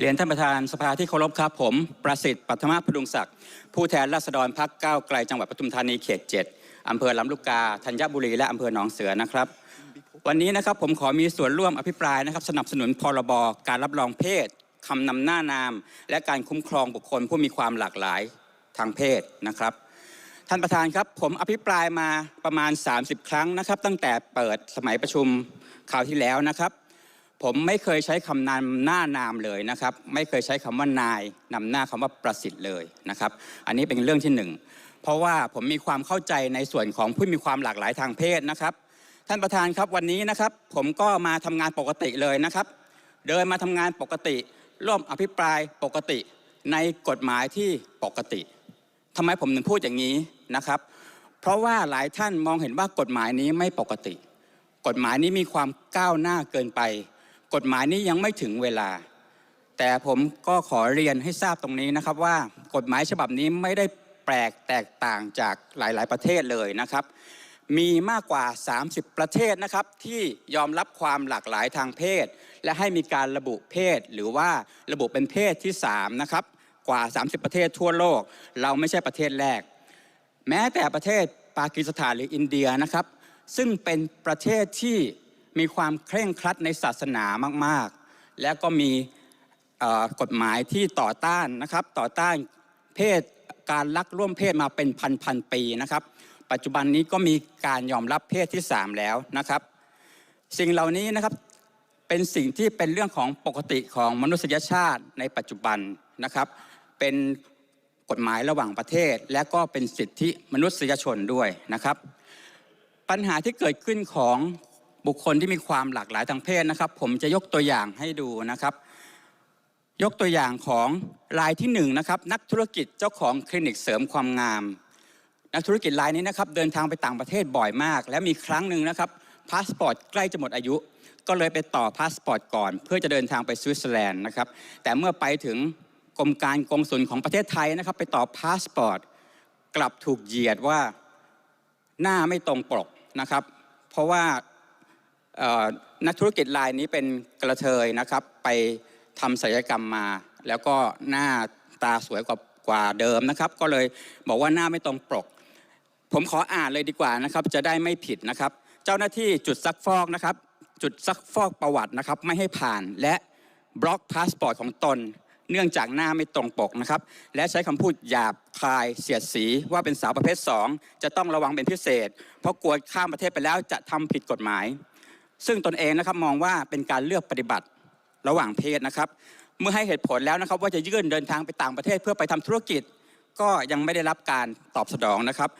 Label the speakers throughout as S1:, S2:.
S1: เรียนท่านประธานสภาที่เคารพครับ ผมประสิทธิ์ปัทมาพดุงศักดิ์ผู้แทนราษฎรพักก้าวไกลจังหวัดปทุมธานีเขต 7 อำเภอลำลูกกาธัญบุรีและอำเภอหนองเสือนะครับ วันนี้นะครับผมขอมีส่วนร่วมอภิปรายนะครับ สนับสนุนพรบการรับรองเพศคำนำหน้านาม และการคุ้มครองบุคคลผู้มีความหลากหลายทางเพศนะครับท่านประธานครับ ผมอภิปรายมาประมาณ 30 ครั้งนะครับ ตั้งแต่เปิดสมัยประชุมคราวที่แล้วนะครับ ผมไม่เคยใช้คำนำหน้านามเลยนะครับ ไม่เคยใช้คำว่านายนำหน้าคำว่าประสิทธิ์เลยนะครับ อันนี้เป็นเรื่องที่หนึ่งเพราะว่าผมมีความเข้าใจในส่วนของผู้มีความหลากหลายทางเพศนะครับ ท่านประธานครับวันนี้นะครับ ผมก็มาทำงานปกติเลยนะครับ เดินมาทำงานปกติร่วมอภิปรายปกติในกฎหมายที่ปกติทำไมผมถึงพูดอย่างนี้นะครับ เพราะว่าหลายท่านมองเห็นว่ากฎหมายนี้ไม่ปกติ กฎหมายนี้มีความก้าวหน้าเกินไป กฎหมายนี้ยังไม่ถึงเวลา แต่ผมก็ขอเรียนให้ทราบตรงนี้นะครับว่ากฎหมายฉบับนี้ไม่ได้แปลกแตกต่างจากหลาย ๆ ประเทศเลยนะครับ มีมากกว่า 30 ประเทศนะครับที่ยอมรับความหลากหลายทางเพศ และให้มีการระบุเพศ หรือว่าระบุเป็นเพศที่3นะครับกว่า 30 ประเทศทั่วโลก เราไม่ใช่ประเทศแรก แม้แต่ประเทศปากีสถานหรืออินเดียนะครับ ซึ่งเป็นประเทศที่ มีความเคร่งครัดในศาสนามากๆ และก็มีกฎหมายที่ต่อต้านนะครับต่อต้านเพศการลักร่วมเพศมาเป็นพันๆปีนะครับ ปัจจุบันนี้ก็มีการยอมรับเพศที่ 3 แล้วนะครับ สิ่งเหล่านี้นะครับเป็นสิ่งที่เป็นเรื่องของปกติของมนุษยชาติในปัจจุบันนะครับ เป็นกฎหมายระหว่างประเทศ และก็เป็นสิทธิมนุษยชนด้วยนะครับ ปัญหาที่เกิดขึ้นของ บุคคลที่มีความหลากหลายทางเพศนะครับ ผมจะยกตัวอย่างให้ดูนะครับ ยกตัวอย่างของรายที่หนึ่งนะครับนักธุรกิจเจ้าของคลินิกเสริมความงาม นักธุรกิจรายนี้นะครับเดินทางไปต่างประเทศบ่อยมาก และมีครั้งหนึ่งนะครับพาสปอร์ตใกล้จะหมดอายุ ก็เลยไปต่อพาสปอร์ตก่อน เพื่อจะเดินทางไปสวิตเซอร์แลนด์นะครับแต่เมื่อไปถึงกรมการกงสุลของประเทศไทยนะครับ ไปต่อพาสปอร์ตกลับถูกเหยียดว่าหน้าไม่ตรงปกนะครับ เพราะว่า นักธุรกิจรายนี้เป็นกระเทยนะครับ ไปทำศัลยกรรมมา แล้วก็หน้าตาสวยกว่ากว่าเดิมนะครับ ก็เลยบอกว่าหน้าไม่ตรงปก ผมขออ่านเลยดีกว่านะครับ จะได้ไม่ผิดนะครับ เจ้าหน้าที่จุดซักฟอกนะครับ จุดซักฟอกประวัตินะครับ ไม่ให้ผ่านและบล็อกพาสปอร์ตของตน เนื่องจากหน้าไม่ตรงปกนะครับ และใช้คำพูดหยาบคายเสียดสีว่าเป็นสาวประเภท 2 จะต้องระวังเป็นพิเศษ เพราะกลัวข้ามประเทศไปแล้วจะทำผิดกฎหมาย ซึ่งตนเองนะครับมองว่าเป็นการเลือกปฏิบัติระหว่างเพศนะครับ เมื่อให้เหตุผลแล้วนะครับ ว่าจะยื่นเดินทางไปต่างประเทศเพื่อไปทำธุรกิจ ก็ยังไม่ได้รับการตอบสนองนะครับ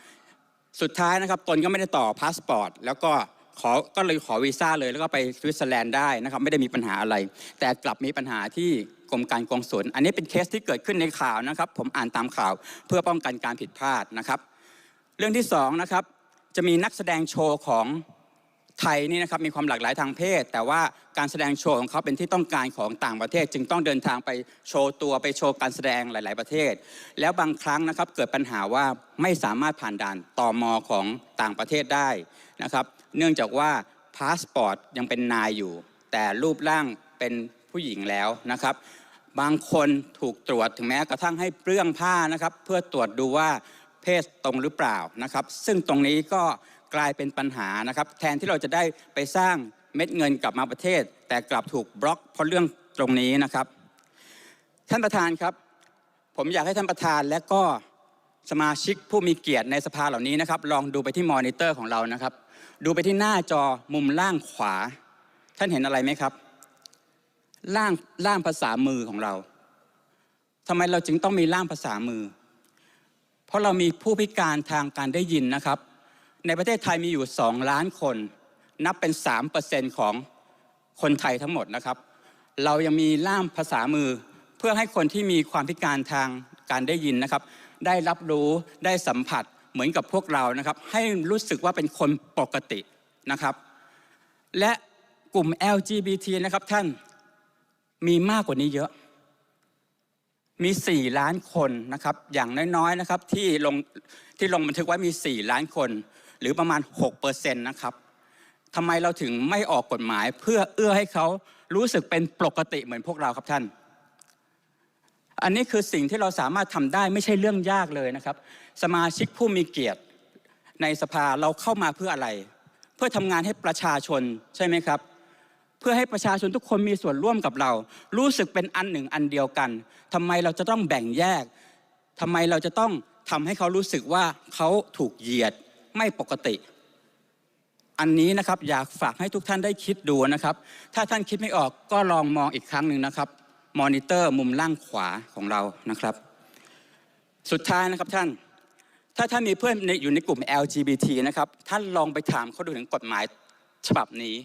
S1: สุดท้ายนะครับตนก็ไม่ได้ต่อพาสปอร์ตแล้วก็ขอก็เลยขอวีซ่าเลยแล้วก็ไปสวิตเซอร์แลนด์ได้นะครับไม่ได้มีปัญหาอะไร แต่กลับมีปัญหาที่กรมการกองสุลอันนี้เป็นเคสที่เกิดขึ้นในข่าวนะครับ ผมอ่านตามข่าวเพื่อป้องกันการผิดพลาดนะครับ เรื่องที่สองนะครับจะมีนักแสดงโชว์ของ ไทยนี่นะครับมีความหลากหลายทางเพศ แต่ว่าการแสดงโชว์ของเขาเป็นที่ต้องการของต่างประเทศ จึงต้องเดินทางไปโชว์ตัวไปโชว์การแสดงหลาย ๆ ประเทศ แล้วบางครั้งนะครับเกิดปัญหาว่าไม่สามารถผ่านด่านตอมอของต่างประเทศได้นะครับเนื่องจากว่าพาสปอร์ตยังเป็นนายอยู่ แต่รูปร่างเป็นผู้หญิงแล้วนะครับ บางคนถูกตรวจถึงแม้กระทั่งให้เปลื้องผ้านะครับ เพื่อตรวจดูว่าเพศตรงหรือเปล่านะครับ ซึ่งตรงนี้ก็ กลายเป็นปัญหานะครับแทนที่เราจะได้ไปสร้างเม็ดเงินกลับมาประเทศ แต่กลับถูกบล็อกเพราะเรื่องตรงนี้นะครับ ท่านประธานครับ ผมอยากให้ท่านประธานและก็สมาชิกผู้มีเกียรติในสภาเหล่านี้นะครับ ลองดูไปที่มอนิเตอร์ของเรานะครับ ดูไปที่หน้าจอมุมล่างขวา ท่านเห็นอะไรไหมครับ ล่างล่างภาษามือของเราทำไมเราจึงต้องมีล่างภาษามือ เพราะเรามีผู้พิการทางการได้ยินนะครับ ในประเทศไทยมีอยู่ 2 ล้านคน นับเป็น 3%ของคนไทยทั้งหมดนะครับ เรายังมีล่ามภาษามือเพื่อให้คนที่มีความพิการทางการได้ยินนะครับ ได้รับรู้ได้สัมผัสเหมือนกับพวกเรานะครับ ให้รู้สึกว่าเป็นคนปกตินะครับ และกลุ่ม LGBT นะครับท่านมีมากกว่านี้เยอะ มี 4 ล้านคนนะครับ อย่างน้อยๆนะครับที่ลงที่ลงบันทึกไว้มี 4 ล้านคน หรือประมาณ6%นะครับทำไมเราถึงไม่ออกกฎหมายเพื่อเอื้อให้เขารู้สึกเป็นปกติเหมือนพวกเราครับท่าน อันนี้คือสิ่งที่เราสามารถทำได้ไม่ใช่เรื่องยากเลยนะครับ สมาชิกผู้มีเกียรติในสภาเราเข้ามาเพื่ออะไร เพื่อทำงานให้ประชาชนใช่ไหมครับเพื่อให้ประชาชนทุกคนมีส่วนร่วมกับเรา รู้สึกเป็นอันหนึ่งอันเดียวกันทำไมเราจะต้องแบ่งแยกทำไมเราจะต้องทำให้เขารู้สึกว่าเขาถูกเหยียด ไม่ปกติ อันนี้นะครับอยากฝากให้ทุกท่านได้คิดดูนะครับ ถ้าท่านคิดไม่ออกก็ลองมองอีกครั้งหนึ่งนะครับมอนิเตอร์มุมล่างขวาของเรานะครับ สุดท้ายนะครับท่าน ถ้าท่านมีเพื่อนอยู่ในกลุ่ม LGBT นะครับท่านลองไปถามเขาดูถึงกฎหมายฉบับนี้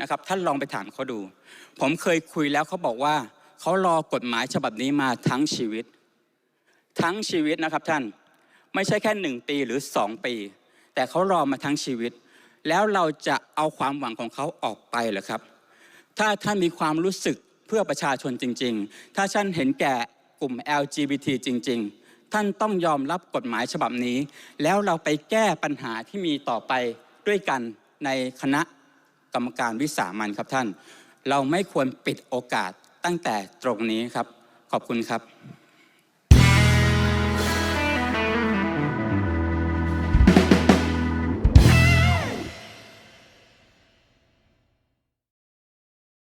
S1: นะครับ ท่านลองไปถามเขาดู ผมเคยคุยแล้วเขาบอกว่าเขารอกฎหมายฉบับนี้มาทั้งชีวิต ทั้งชีวิตนะครับท่านไม่ใช่แค่หนึ่งปีหรือสองปี แต่เขารอมาทั้งชีวิต แล้วเราจะเอาความหวังของเขาออกไปเหรอครับ ถ้าท่านมีความรู้สึกเพื่อประชาชนจริง ๆ ถ้าท่านเห็นแก่กลุ่ม LGBT จริง ๆ ท่านต้องยอมรับกฎหมายฉบับนี้ แล้วเราไปแก้ปัญหาที่มีต่อไปด้วยกันในคณะกรรมการวิสามันครับท่าน เราไม่ควรปิดโอกาสตั้งแต่ตรงนี้ครับ ขอบคุณครับ